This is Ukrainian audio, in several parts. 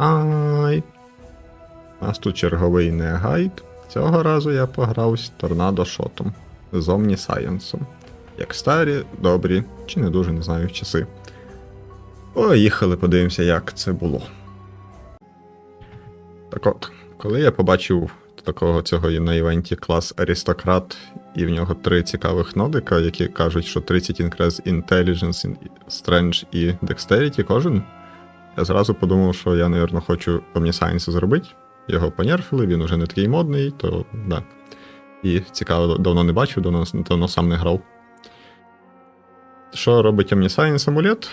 Ай. У нас тут черговий не гайд. Цього разу я пограв з торнадо шотом з Omniscience. Як старі, добрі, чи не дуже не знаю часи. Поїхали, подивимося, як це було. Так от, коли я побачив такого цього на івенті клас Аристократ, і в нього три цікавих нодика, які кажуть, що 30 інкрез Intelligence, Strange і Dexterity кожен. Я зразу подумав, що я, напевно, хочу Omniscience зробити. Його понерфили, він уже не такий модний, то да. І цікаво, давно не бачив, давно, давно сам не грав. Що робить Omniscience амулет?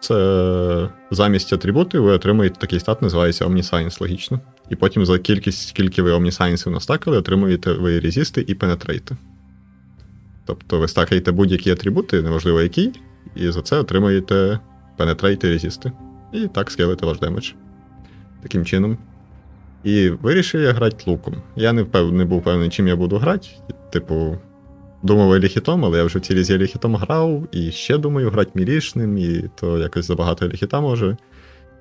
Це замість атрибутів ви отримуєте такий стат, називається Omniscience, логічно. І потім за кількість, скільки ви Omniscience настакали, отримуєте ви резісти і пенетрейти. Тобто ви стакаєте будь-які атрибути, неважливо які, і за це отримуєте пенетрейти і резісти. І так скелите ваш демедж. Таким чином. І вирішив я грати луком. Я не, впев... не був певний, чим я буду грати. Типу, думав еліхітом, але я вже в цій різі еліхітом грав, і ще думаю грати мілішним, і то якось забагато еліхіта може.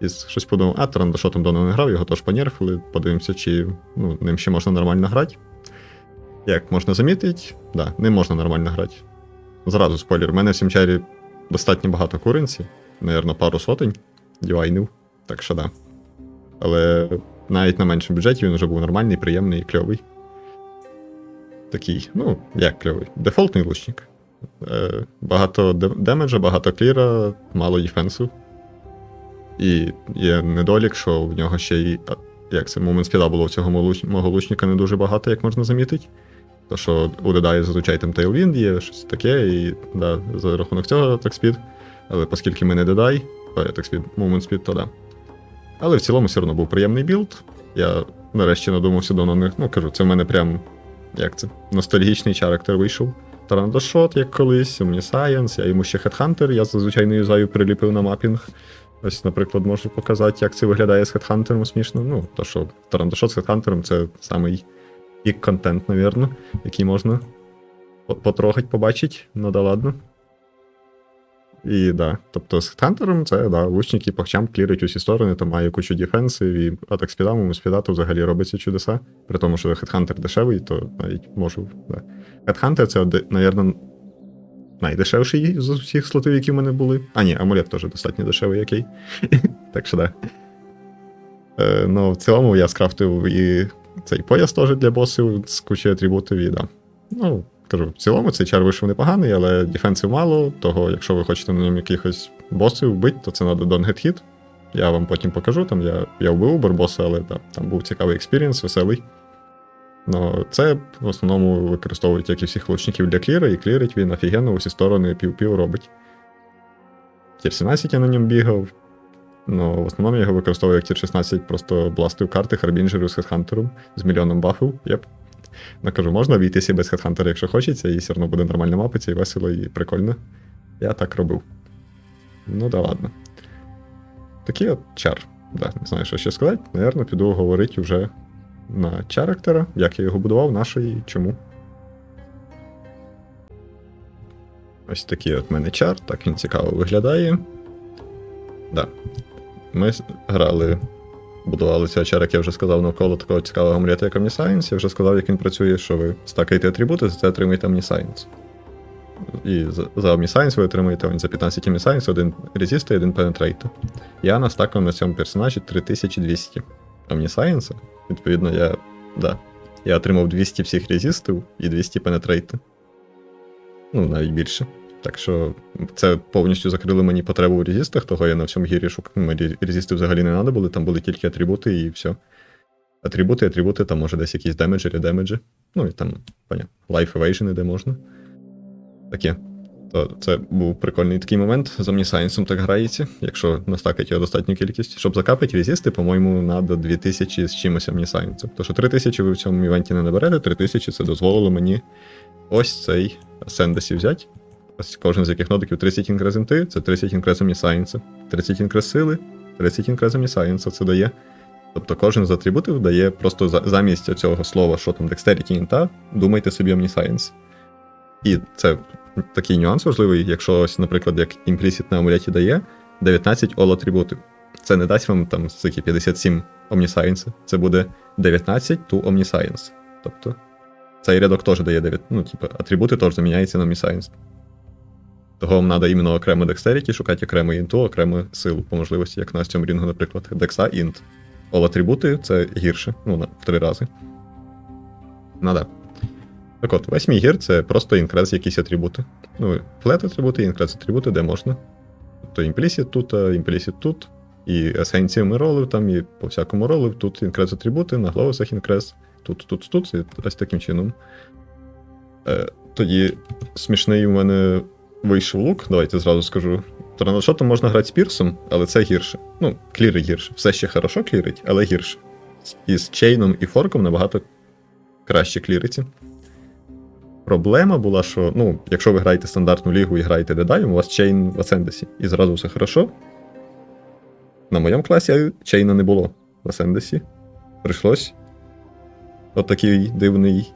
І щось подумав, а Тарандашотом давно не грав, його теж понерфили. Подивимося, чи ну, ним ще можна нормально грати. Як можна замітити, да, ним можна нормально грати. Зразу спойлер, в мене в Сімчарі достатньо багато куренці, напевно, пару сотень дівайнів, так що да. Але навіть на меншому бюджеті він вже був нормальний, приємний і кльовий. Такий, ну, як кльовий, дефолтний лучник. Е, багато демеджа, багато кліра, мало дефенсу. І є недолік, що в нього ще й. Як це, момент спіда було в цього мого лучника не дуже багато, як можна замітити. То, що у Дедає зазвичай там Tailwind є, щось таке, і да, за рахунок цього так спід. Але оскільки ми не Дедай, так спід, Moment Speed, то. Але в цілому все одно був приємний білд. Я нарешті надумався давно не. Ну кажу, це в мене прям. Як це? Ностальгічний чарактер вийшов. Тарандашот, як колись, Omniscience, я йому ще Headhunter, я зазвичай не юзаю, приліпив на мапінг. Ось, наприклад, можу показати, як це виглядає з Headhunter смішно. Ну, то що Тарандашот з Headhunter це самий пік контент, навірно, який можна по- потрогать, побачити. Ну да ладно. І да. Тобто з Хантером це да, лучник і пахчам клірить усі сторони, там має кучу дефенсів, і атак спідам, спіда, то взагалі робиться чудеса. При тому, що Хедхантер дешевий, то навіть можу. Да. Хедхантер це, напевно, найдешевший з усіх слотів, які в мене були. А, ні, амулет теж достатньо дешевий, окей. так що да. Е, ну, в цілому я скрафтив і цей пояс теж для босів з кучою атрибутів, і да. Ну, кажу, в цілому цей чар вийшов непоганий, але дефенсив мало, того, якщо ви хочете на ньому якихось босів вбити, то це треба Hit. Я вам потім покажу, там я, я вбив убер-боса, але да, там був цікавий експірієнс, веселий. Ну, це в основному використовують, як і всіх лучників для кліра, і клірить він офігенно усі сторони пів-пів робить. Тір 17 я на ньому бігав. Ну, в основному я його використовую як тір 16, просто бластив карти Харбінджеру з хедхантером з мільйоном бафів. Єп. Ну, кажу, можна обійтися без хедхантера, якщо хочеться, і все одно буде нормально мапиться, і весело, і прикольно. Я так робив. Ну да ладно. Такий от чар. Да, не знаю, що ще сказати. Наверно, піду говорити вже на чарактера, як я його будував, на що і чому. Ось такий от мене чар, так він цікаво виглядає. Да. Ми грали, будували цього чар, як я вже сказав, навколо такого цікавого амулета, як Omniscience. Я вже сказав, як він працює, що ви стакаєте атрибути, за це отримуєте Omniscience. І за, Omniscience ви отримуєте за 15 Omniscience, один резиста і один Penetrate. Я настакав на цьому персонажі 3200 Omniscience. Відповідно, я. Да, я отримав 200 всіх резистів і 200 Penetrate. Ну, навіть більше. Так що це повністю закрило мені потребу в резистах, того я на всьому гірі шукав. Мені резисти взагалі не треба були, там були тільки атрибути і все. Атрибути, атрибути, там може десь якісь демеджі, редемеджі. Ну і там, понятно, life evasion, де можна. Таке. То це був прикольний такий момент. З Omniscience так грається, якщо настакати його достатню кількість. Щоб закапати резисти, по-моєму, треба 2000 з чимось Omniscience. Тому що 3000 ви в цьому івенті не наберете, 3000 це дозволило мені ось цей Сендесі взяти. Кожен з яких нодиків 30 інкрез інти, це 30 інкрез Omniscience. 30 інкрез сили, 30 інкрез Omniscience це дає. Тобто кожен з атрибутів дає просто замість цього слова, що там Dexterity інта, думайте собі Omniscience. І це такий нюанс важливий, якщо ось, наприклад, як Implicit на амулеті дає 19 ол атрибутів. це не дасть вам там скільки 57 Omniscience, це буде 19 to Omniscience. Тобто цей рядок теж дає 9. Ну, типу, атрибути теж заміняються на Omniscience. Того вам треба іменно окремо Dexterity, шукати окремо інту, окремо силу по можливості, як на цьому рінгу, наприклад. Декса інт. All атрибути це гірше, ну, в три рази. Ну да. Так от, весь мій гір це просто інкрес якісь атрибути. Ну, флет атрибути, інкрес атрибути, де можна. Тобто імплісіт тут, імплісіт тут, і есенцію ми ролив там, і по всякому ролив, тут інкрес атрибути, на глоусах інкрес, тут, тут, тут, і ось таким чином. Е, тоді смішний у мене вийшов лук, давайте зразу скажу. Торнадошотом можна грати з пірсом, але це гірше. Ну, кліри гірше. Все ще хорошо клірить, але гірше. І з чейном і форком набагато краще кліриться. Проблема була, що ну, якщо ви граєте стандартну лігу і граєте дедаєм, у вас чейн в Асендесі, і зразу все хорошо. На моєму класі чейна не було в Асендесі. Прийшлось отакий дивний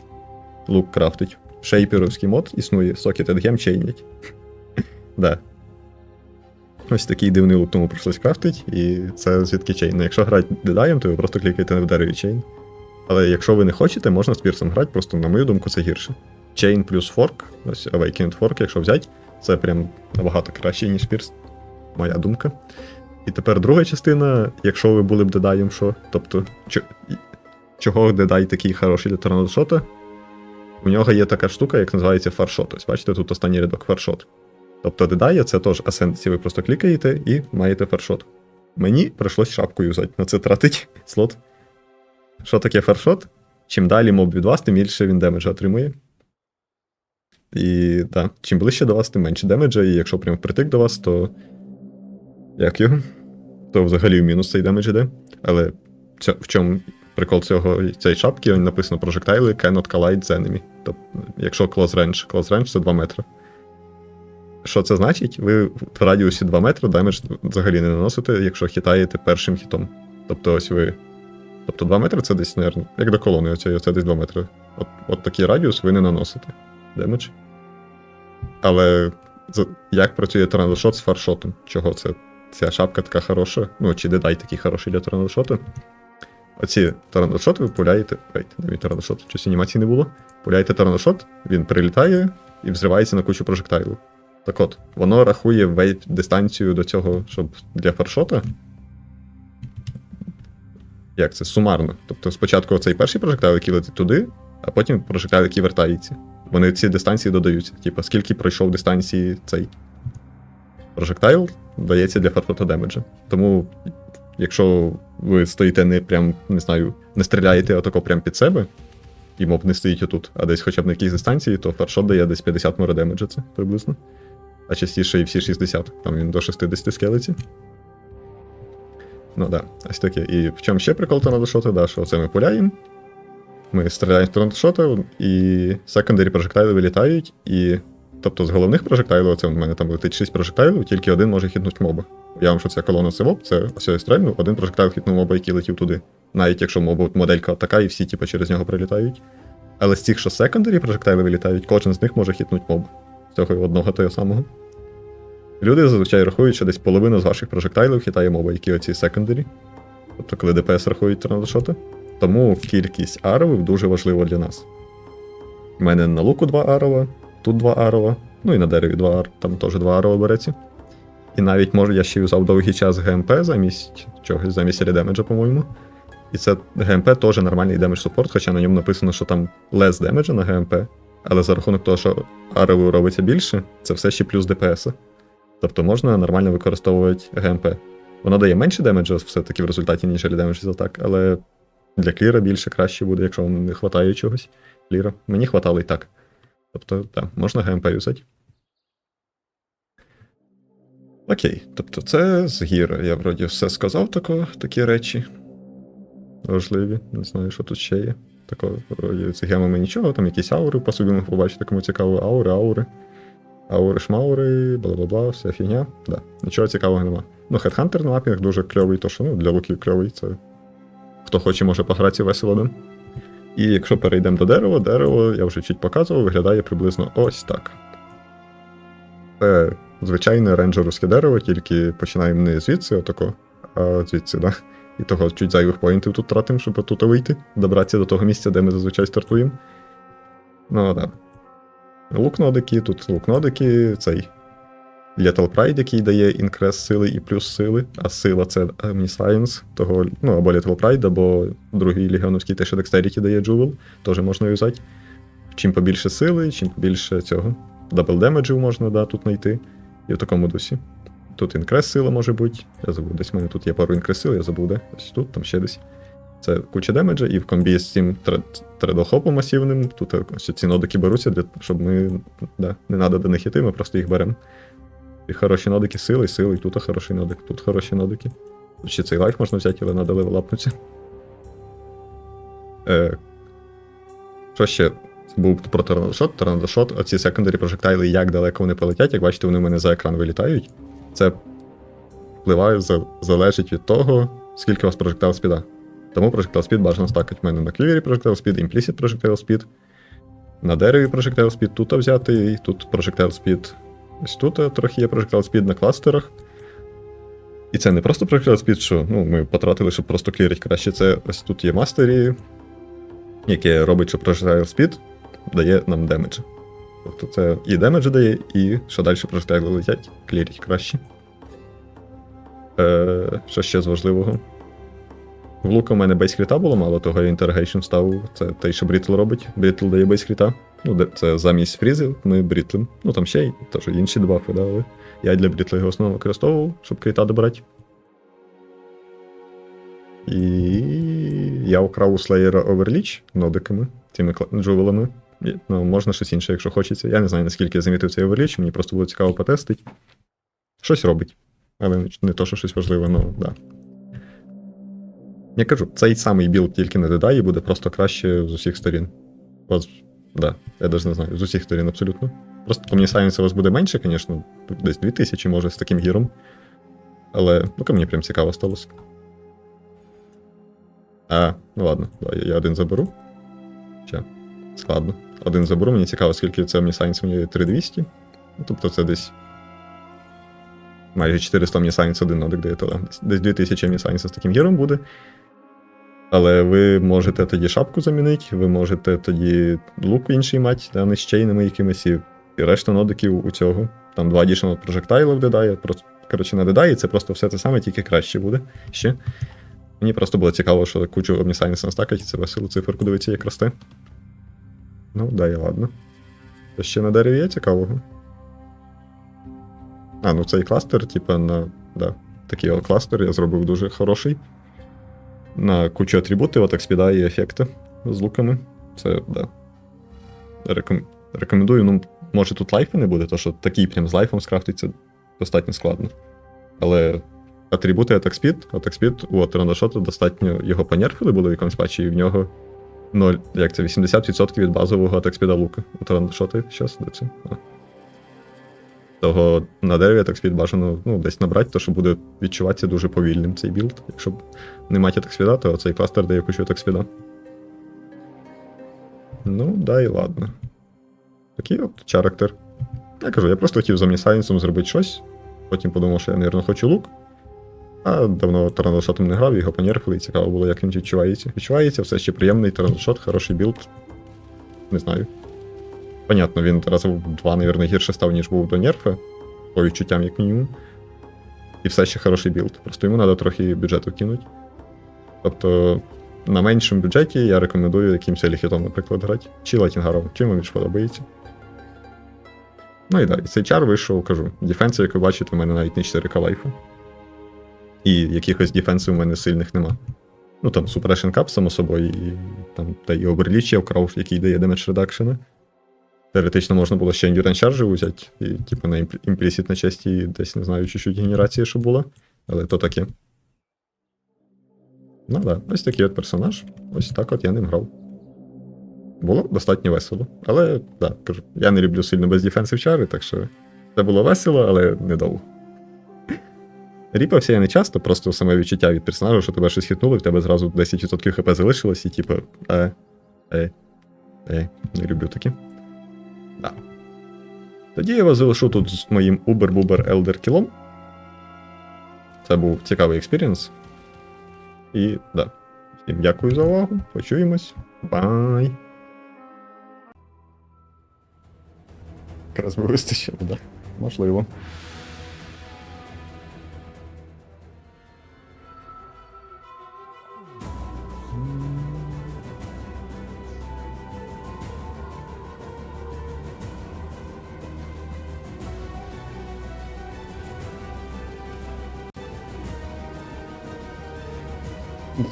лук крафтить. Шейперовський мод існує, Socket Edgem чейнять. Да. Ось такий дивний лук тому прийшлось крафтить, і це звідки чейн. Ну, якщо грати дедаєм, то ви просто клікаєте в дереві чейн. Але якщо ви не хочете, можна з пірсом грати, просто, на мою думку, це гірше. Chain плюс форк, ось Awakened Fork, якщо взяти, це прям набагато краще, ніж пірс. Моя думка. І тепер друга частина, якщо ви були б дедаєм, що. Тобто, чого дедай такий хороший для торнадошота? У нього є така штука, як називається фаршот. Ось бачите, тут останній рядок фаршот. Тобто дедає це теж асенсі, ви просто клікаєте і маєте фаршот. Мені прийшлось шапку юзати, на це тратить слот. Що таке фаршот? Чим далі моб від вас, тим більше він демеджа отримує. І так, чим ближче до вас, тим менше демеджа, і якщо прям впритик до вас, то. Як його? То взагалі в мінус цей демедж іде. Але в чому прикол цього, цієї шапки, написано projectile cannot collide з enemy. Тобто, якщо close range, close range це 2 метри. Що це значить? Ви в радіусі 2 метри демедж взагалі не наносите, якщо хитаєте першим хітом. Тобто ось ви. Тобто 2 метри це десь, наверное, як до колони, оце, це десь 2 метри. От, от такий радіус ви не наносите. Демедж. Але як працює торнадошот з фаршотом? Чого це? Ця шапка така хороша? Ну, чи дедай такий хороший для торнадошоту? Оці торнадошоти ви пуляєте. Ой, де мій торнадошот? Щось анімації не було. Пуляєте торнадошот, він прилітає і взривається на кучу прожектайлів. Так от, воно рахує вейт дистанцію до цього, щоб для фаршота. Як це? Сумарно. Тобто спочатку цей перший прожектайл, який летить туди, а потім прожектайл, який вертається. Вони ці дистанції додаються. Типа, скільки пройшов дистанції цей прожектайл, дається для фаршота демеджа. Тому, якщо ви стоїте не прям, не знаю, не стріляєте отако прям під себе, і моб не стоїть отут, а десь хоча б на якійсь дистанції, то фаршот дає десь 50 море демеджа це приблизно. А частіше і всі 60, там він до 60 скелеті. Ну да, ось таке. І в чому ще прикол торнадошота, да, що це ми пуляємо. Ми стріляємо з торнадошота, і секондарі прожектайли вилітають, і. Тобто з головних прожектайлів, оце у мене там летить 6 прожектайлів, тільки один може хітнути моба. Уявимо, що це колона це моб, це ось я стрельнув, один прожектайл хітнув моба, який летів туди. Навіть якщо моба моделька така, і всі типу, через нього прилітають. Але з цих, що секондарі прожектайли вилітають, кожен з них може хітнути моб. З цього одного того самого. Люди зазвичай рахують, що десь половина з ваших прожектайлів хитає моба, які оці секондарі. Тобто, коли ДПС рахують торнадошоти. Тому кількість аровів дуже важлива для нас. У мене на луку 2 арова, тут 2 арова, ну і на дереві 2 ар, там теж 2 арова береться. І навіть може я ще юзав довгий час ГМП замість чогось, замість редемеджа, по-моєму. І це ГМП теж нормальний демедж супорт, хоча на ньому написано, що там less демеджа на ГМП, але за рахунок того, що аровів робиться більше, це все ще плюс ДПС. Тобто можна нормально використовувати ГМП. Воно дає менше демеджа все-таки в результаті, ніж демедж за так, але для кліра більше краще буде, якщо вам не вистачає чогось. Кліра. Мені хватало і так. Тобто, так, можна ГМП юзати. Окей, тобто це з гіра. Я вроді все сказав тако, такі речі. Важливі. Не знаю, що тут ще є. Тако, з гемами нічого, там якісь аури по собі можна побачити, кому цікаво, аури, аури. Аури, шмаури, бла-бла-бла, вся фігня. Да, нічого цікавого нема. Ну, Headhunter на мапінг дуже кльовий, то що ну, для луків кльовий, це. Хто хоче, може погратися весело ним. І якщо перейдемо до дерева, дерево, я вже чуть показував, виглядає приблизно ось так. Це звичайне рейнджеровське дерево, тільки починаємо не звідси, отако, а звідси, да. І того чуть зайвих поінтів тут тратимо, щоб тут вийти, добратися до того місця, де ми зазвичай стартуємо. Ну. Да. Лукнодики, тут лукнодики, цей Lethal Pride, який дає інкрес сили і плюс сили, а сила це Omniscience, того, ну, або Lethal Pride, або другий легіоновський те, що Dexterity дає Jewel, теж можна юзати. Чим побільше сили, чим побільше цього. Дабл демеджів можна да, тут знайти. І в такому дусі. Тут інкрес сила може бути. Я забув, десь в мене тут є пару інкрес сил, я забув, де. Ось тут, там ще десь. Це куча демеджа, і в комбі з цим тредохопом масивним. Тут ось ці нодики беруться, для, щоб ми. Да, не треба до них йти, ми просто їх беремо. І хороші нодики сили, сили, і тут хороший нодик, тут хороші нодики. Ще цей лайф можна взяти, але треба левелапнутися. Е, що ще? Був про торнадошот, торнадошот, оці секондарі прожектайли, як далеко вони полетять, як бачите, вони в мене за екран вилітають. Це впливає, залежить від того, скільки у вас прожектайл спіда. Тому прожектайл спід бажано стакати в мене на клівері прожектайл спід, імплісіт прожектайл спід, на дереві прожектайл спід тут взяти, і тут прожектайл спід. Ось тут е, трохи є прожектайл спід на кластерах. І це не просто прожектайл спід, що ну, ми потратили, щоб просто клірить краще. Це ось тут є мастері, яке робить, що прожектайл спід дає нам демедж. Тобто це і демедж дає, і що далі прожектайли летять, клірять краще. Е, що ще з важливого? В лука в мене бейскріта було мало, того я інтергейшн став. Це те, що Брітл робить. Брітл дає бейскріта. Ну, це замість фрізи ми брітлим. Ну там ще й теж інші дебафи, да, але я для брітла його основно використовував, щоб кріта добрати. І я украв у слеєра Overleach нодиками, цими джувелами. Ну, можна щось інше, якщо хочеться. Я не знаю, наскільки я замітив цей Overleach, мені просто було цікаво потестити. Щось робить. Але не то, що щось важливе, ну да. Я кажу, цей самий білд тільки не додає, буде просто краще з усіх сторін. От, да, я навіть не знаю, з усіх сторін абсолютно. Просто по мені сайенсу у вас буде менше, звісно, десь 2000 може з таким гіром. Але ну мені прям цікаво сталося. А, ну ладно, да, я один заберу. Ще. Складно. Один заберу, мені цікаво, скільки це мені сайенс мені 3200. Ну, тобто це десь. Майже 400 мені один нодик дає, десь, десь 2000 мені з таким гіром буде. Але ви можете тоді шапку замінити, ви можете тоді лук інший мати, да, не з чейнами якимись, і, решта нодиків у цього. Там два additional projectile додає. Просто, коротше, не додає, це просто все те саме, тільки краще буде ще. Мені просто було цікаво, що кучу Omniscience настакать, і це весело циферку дивиться, як росте. Ну, да, і ладно. Що ще на дереві є цікавого? А, ну цей кластер, типа, на. Да, такий кластер я зробив дуже хороший. На кучу атрибутів, от експіда і ефекти з луками. Це, да. Реком... Рекомендую, ну, може тут лайфу не буде, то що такий прям з лайфом скрафтиться достатньо складно. Але атрибути Speed, Attack у Атернашота достатньо його понерфили були в якомусь патчі, і в нього 0, як це, 80% від базового Speed лука. У Атернашота зараз де це? Того на дереві Speed бажано ну, десь набрати, то що буде відчуватися дуже повільним цей білд. Якщо не мати Speed, то цей кластер дає кучу Speed. Ну, да і ладно. Такий от чарактер. Я кажу, я просто хотів з Omniscience зробити щось. Потім подумав, що я, мабуть, хочу лук. А давно Тараношотом не грав, його понерфили, і цікаво було, як він відчувається. Відчувається, все ще приємний Тараношот, хороший білд. Не знаю. Понятно, він разів в два, мабуть, гірше став, ніж був до нерфа, по відчуттям, як мінімум. І все ще хороший білд. Просто йому треба трохи бюджету кинути. Тобто, на меншому бюджеті я рекомендую якимось еліхітом, наприклад, грати. Чи латінгаром, чим вам більше подобається. Ну і далі, цей чар вийшов, кажу. Дефенси, як ви бачите, у мене навіть не 4К лайфу. І якихось дефенсів у мене сильних нема. Ну там Suppression Cup, само собою, і там та і Overleach я вкрав, який дає Damage Reduction. Теоретично можна було ще Endurance Charge взяти, і, типу, на імплісіт на честі, десь не знаю, чуть-чуть генерації, що було. Але то таке. Ну да, ось такий от персонаж. Ось так от я ним грав. Було достатньо весело. Але, да, кажу, я не люблю сильно без дефенсив чари, так що це було весело, але недовго. Ріпався я не часто, просто саме відчуття від персонажа, що тебе щось хитнуло, і в тебе зразу 10% хп залишилось, і типу, е, е, е, не люблю такі. Да. Тоді я вас залишу тут з моїм Uber-Buber Elder кілом. Це був цікавий експірієнс. І да. Всім дякую за увагу. Почуємось. Бай. Якраз би вистачило, да? Можливо.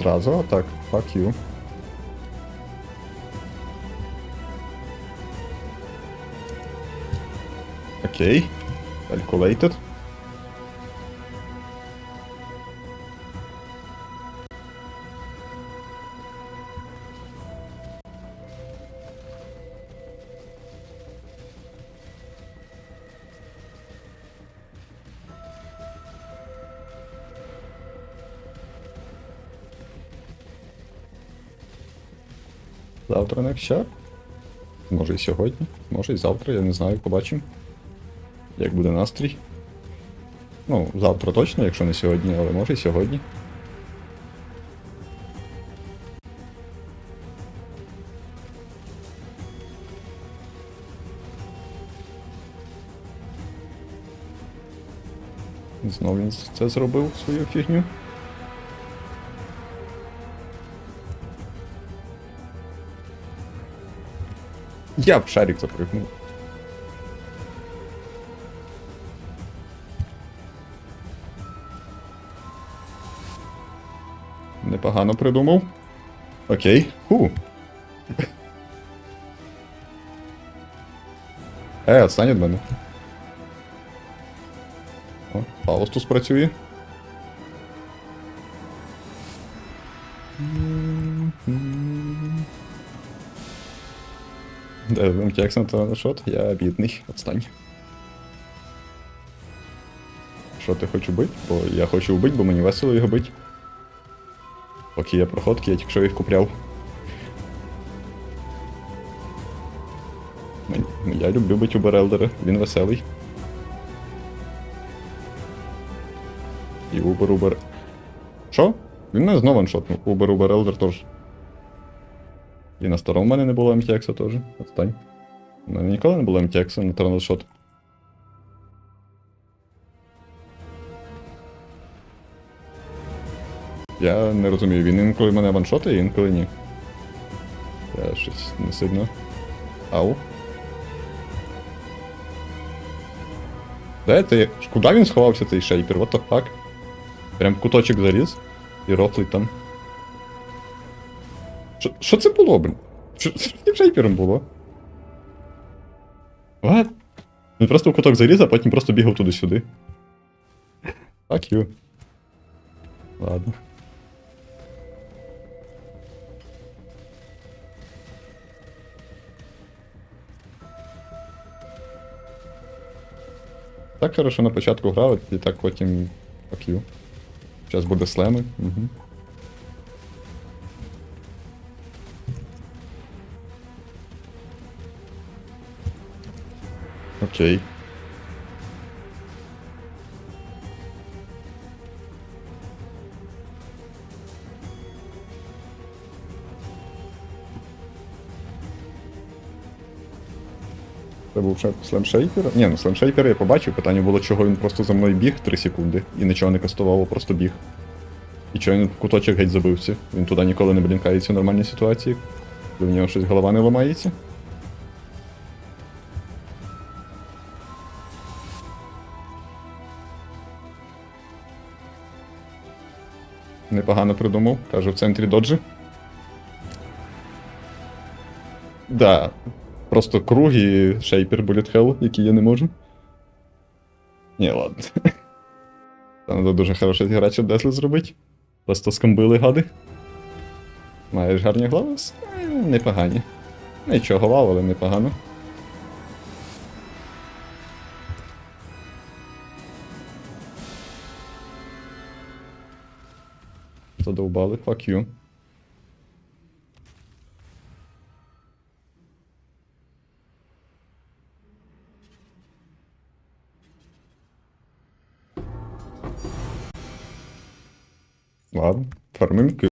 Одразу, а так, fuck you. Окей. Calculated. Завтра не ще. Може і сьогодні, може і завтра, я не знаю, побачимо. Як буде настрій. Ну, завтра точно, якщо не сьогодні, але може і сьогодні. Знову він це зробив свою фігню. Я б шарик запрыгнув. Непогано придумав. Окей. Ху. Е, отстань від мене. О, Фаустус працює. Де кекс на шот? Я бідний. Отстань. Що ти хочеш бити? Бо я хочу вбити, бо мені весело його бити. Поки є проходки, я тільки що їх купляв. Я люблю бити Убер-Елдера, він веселий. І Убер Убер. Що? Він не знову ваншотнув. Убер Убер Елдер теж. І на старому в мене не було МТX теж. Отстань. У мене ніколи не було МТX на траншот. Я не розумію, він інколи мене ваншотає, інколи ні. Я щось не сильно. Ау. Де ти? Куди він сховався цей шейпер? What the fuck? Прям куточок заліз і рофлить там. Що- це було, блін? Що шейпером було? What? Він просто в куток заліз, а потім просто бігав туди-сюди. Fuck you. Ладно. Так хорошо на початку грали, і так потім fuck you. Зараз буде слеми. Угу. Окей. Це був слемшейпер? Ні, ну слемшейпер я побачив. Питання було, чого він просто за мною біг 3 секунди і нічого не кастував, а просто біг. І чого він в куточок геть забився. Він туди ніколи не блінкається в нормальній ситуації. Коли в нього щось голова не ламається. Непогано придумав. Каже, в центрі доджі. Да. Просто круг і шейпер Bullet Hell, який я не можу. Ні, ладно. Там дуже хороше зіграти, щоб зробити. Просто скамбили гади. Маєш гарні глави? Е, Непогані. Нічого вау, але непогано. Задолбал их, fuck you. Ладно, фармим